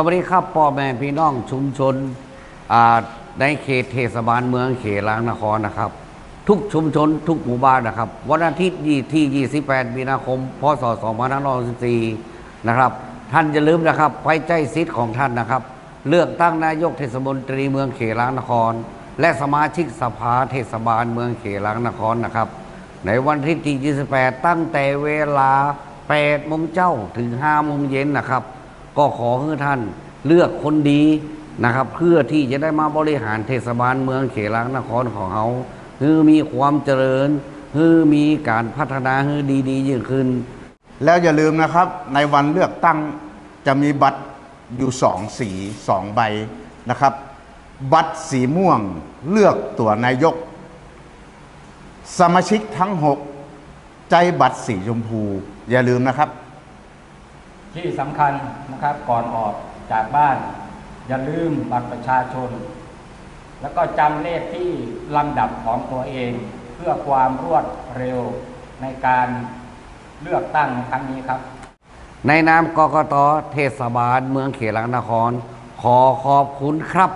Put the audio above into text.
สวัสดีครับพ่อแม่พี่น้องชุมชนในเขตเทศบาลเมืองเขลางนครนะครับ ทุกชุมชนทุกหมู่บ้านนะครับ วันอาทิตย์ที่ 28 มีนาคม พศ 2564 นะครับ ท่านอย่าลืมนะครับไว้ใจสิทธิ์ของท่านนะครับ เลือกตั้งนายกเทศมนตรีเมืองเขลางนคร และสมาชิกสภาเทศบาลเมืองเขลางนครนะครับ ในวันที่ที่ 28 ตั้งแต่เวลา8โมงเจ้าถึง5โมงเย็นนะครับ ก็ขอให้ท่านเลือกคนดีนะครับ เพื่อที่จะได้มาบริหารเทศบาลเมืองเขลางนครของเขาคือมีความเจริญคือมีการพัฒนาคือดีๆยิ่งขึ้น แล้วอย่าลืมนะครับ ในวันเลือกตั้งจะมีบัตรอยู่สองสีสองใบนะครับ บัตรสีม่วงเลือกตัวนายก สมาชิกทั้ง 6 ใจบัตรสีชมพู อย่าลืมนะครับ ที่สำคัญนะครับก่อนออกจากบ้าน อย่าลืมบัตรประชาชน แล้วก็จำเลขที่ลำดับของตัวเอง เพื่อความรวดเร็วในการเลือกตั้งครั้งนี้ครับ ในนามกกตเทศบาล เมืองเขลังนคร ขอขอบคุณครับ